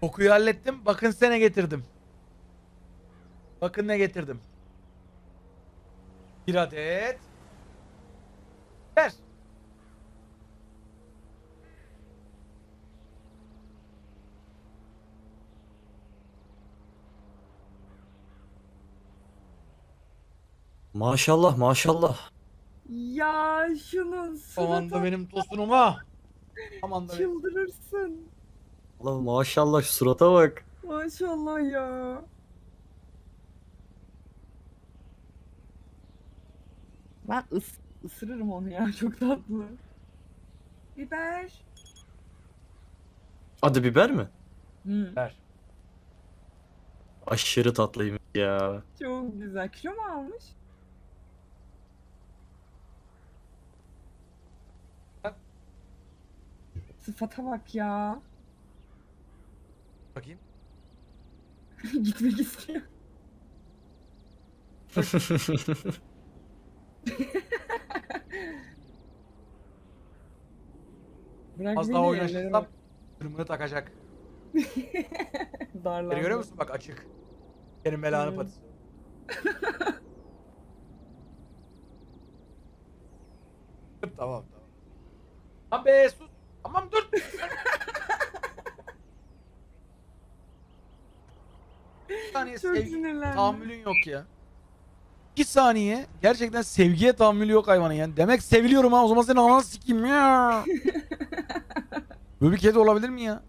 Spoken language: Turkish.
Kokuyu hallettim. Bakın size ne getirdim. Bakın ne getirdim. Bir adet. Ver. Maşallah maşallah. Ya şunun Aman da benim tosunuma. Aman da benim. çıldırırsın. Allah maşallah şu surata bak. Maşallah ya. Ben ıs ısırırım onu ya çok tatlı. Biber. Adı biber mi? Hı, Ver. Aşırı tatlıymış ya. çok güzel. Kilo mu almış? Sıfata bak ya. Bakayım. Gitmek istiyor. Bırak Az beni daha yerlere oynaşırsam bak. kırmını takacak. Darlandı. Beni görüyor musun? Bak açık. Benim belanı Evet. patisi. Tamam tamam. Lan be sus. Tamam dur. Bir saniye Çok sevgi sinirlendim. tahammülün yok ya. 2 saniye gerçekten sevgiye tahammülü yok hayvanın yani. Demek seviliyorum ha o zaman senin ananı sikeyim ya. Böyle bir kedi olabilir mi ya?